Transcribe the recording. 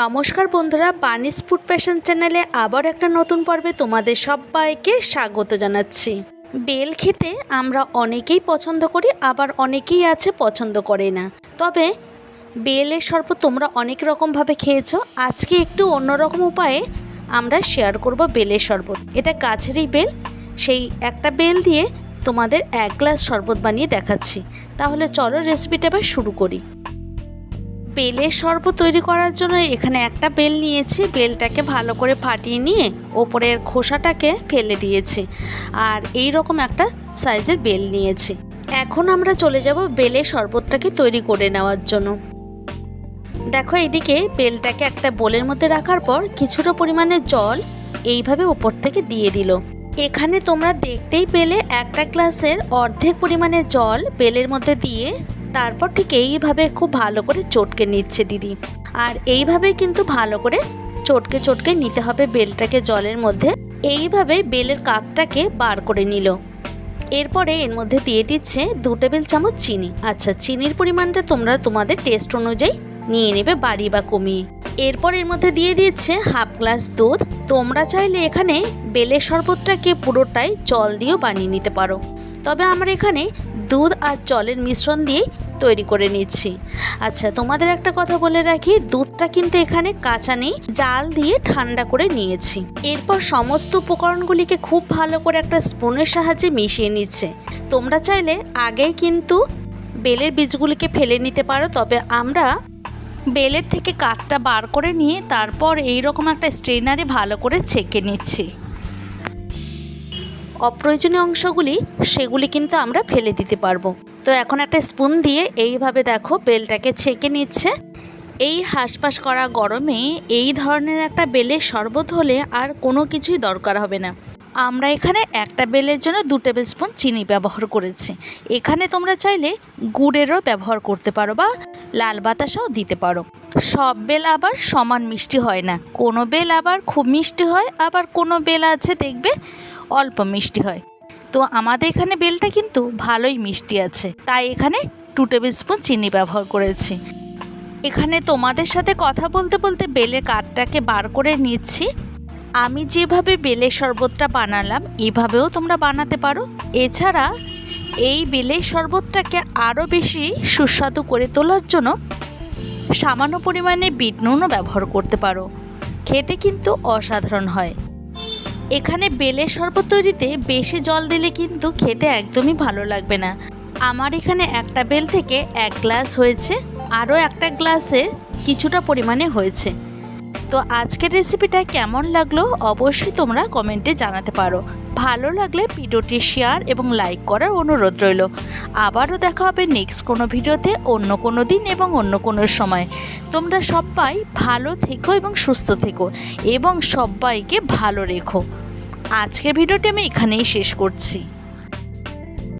নমস্কার বন্ধুরা, বানিস food passion চ্যানেলে আবার একটা নতুন পর্বে তোমাদের সবাইকে স্বাগত জানাচ্ছি। বেল খেতে আমরা অনেকেই পছন্দ করি, আবার অনেকেই আছে পছন্দ করে না। তবে বেলের শরবত তোমরা অনেক রকমভাবে খেয়েছো, আজকে একটু অন্যরকম উপায়ে আমরা শেয়ার করব বেলের শরবত। এটা গাছেরই বেল, সেই একটা বেল দিয়ে তোমাদের এক গ্লাস শরবত বানিয়ে দেখাচ্ছি। তাহলে চলো রেসিপিটা এবার শুরু করি। বেলের শরবত তৈরি করার জন্য এখানে একটা বেল নিয়েছি। বেলটাকে ভালো করে ফাটিয়ে নিয়ে ওপরের খোসাটাকে ফেলে দিয়েছি। আর এই রকম একটা সাইজের বেল নিয়েছি। এখন আমরা চলে যাব বেলের শরবতটাকে তৈরি করে নেওয়ার জন্য। দেখো এইদিকে বেলটাকে একটা বোলের মধ্যে রাখার পর কিছুটা পরিমাণে জল এইভাবে ওপর থেকে দিয়ে দিল। এখানে তোমরা দেখতেই পেলে একটা গ্লাসের অর্ধেক পরিমাণে জল বেলের মধ্যে দিয়ে তারপর ঠিক এইভাবে খুব ভালো করে চটকে নিচ্ছে দিদি। আর এইভাবে কিন্তু ভালো করে চটকে চটকে নিতে হবে বেলটাকে জলের মধ্যে। এইভাবে বেলের কাকটাকে বার করে নিল। এরপরে এর মধ্যে দিয়ে দিচ্ছে দু টেবিল চামচ চিনি। আচ্ছা চিনির পরিমাণটা তোমরা তোমাদের টেস্ট অনুযায়ী নিয়ে নেবে বাড়ি বা কমিয়ে এরপর এর মধ্যে দিয়ে দিচ্ছে হাফ গ্লাস দুধ। তোমরা চাইলে এখানে বেলের শরবতটাকে পুরোটাই জল দিয়েও বানিয়ে নিতে পারো। তবে আমরা এখানে দুধ আর জলের মিশ্রণ দিয়েই তৈরি করে নিচ্ছি। আচ্ছা তোমাদের একটা কথা বলে রাখি, দুধটা কিন্তু এখানে কাঁচা নেই, জাল দিয়ে ঠান্ডা করে নিয়েছি। এরপর সমস্ত উপকরণগুলিকে খুব ভালো করে একটা স্পুনের সাহায্যে মিশিয়ে নিচ্ছে। তোমরা চাইলে আগেই কিন্তু বেলের বীজগুলিকে ফেলে নিতে পারো, তবে আমরা বেলের থেকে কাঠটা বার করে নিয়ে তারপর এই রকম একটা স্ট্রেনারে ভালো করে ছেঁকে নিচ্ছি। অপ্রয়োজনীয় অংশগুলি সেগুলি কিন্তু আমরা ফেলে দিতে পারব। তো এখন একটা স্পুন দিয়ে এইভাবে দেখো বেলটাকে ছেঁকে নিচ্ছে। এই হাঁসপাস করা গরমে এই ধরনের একটা বেলের শরবত হলে আর কোনো কিছুই দরকার হবে না। আমরা এখানে একটা বেলের জন্য দু টেবিল স্পুন চিনি ব্যবহার করেছি। এখানে তোমরা চাইলে গুড়েরও ব্যবহার করতে পারো বা লাল বাতাসাও দিতে পারো। সব বেল আবার সমান মিষ্টি হয় না। কোনো বেল আবার খুব মিষ্টি হয়, আবার কোনো বেল আছে দেখবে অল্প মিষ্টি হয়। তো আমাদের এখানে বেলটা কিন্তু ভালোই মিষ্টি আছে। তাই এখানে টু টেবিল স্পুন চিনি ব্যবহার করেছি। এখানে তোমাদের সাথে কথা বলতে বলতে বেলের কাঠটাকে বার করে নিচ্ছি। আমি যেভাবে বেলের শরবতটা বানালাম, এভাবেও তোমরা বানাতে পারো। এছাড়া এই বেলের শরবতটাকে আরও বেশি সুস্বাদু করে তোলার জন্য সামান্য পরিমাণে বিট নুনও ব্যবহার করতে পারো। খেতে কিন্তু অসাধারণ হয়। এখানে বেলের শরবত তৈরিতে বেশি জল দিলে কিন্তু খেতে একদমই ভালো লাগবে না। আমার এখানে একটা বেল থেকে এক গ্লাস হয়েছে, আরও একটা গ্লাসের কিছুটা পরিমাণে হয়েছে। তো আজকের রেসিপিটা কেমন লাগল অবশ্যই তোমরা কমেন্টে জানাতে পারো। ভালো লাগলে ভিডিওটি শেয়ার এবং লাইক করার অনুরোধ রইল। আবারও দেখা হবে নেক্সট কোনো ভিডিওতে অন্য কোনো দিন এবং অন্য কোনো সময়। তোমরা সবাই ভালো থেকো এবং সুস্থ থেকো এবং সবাইকে ভালো রেখো। আজকের ভিডিওটি আমি এখানেই শেষ করছি।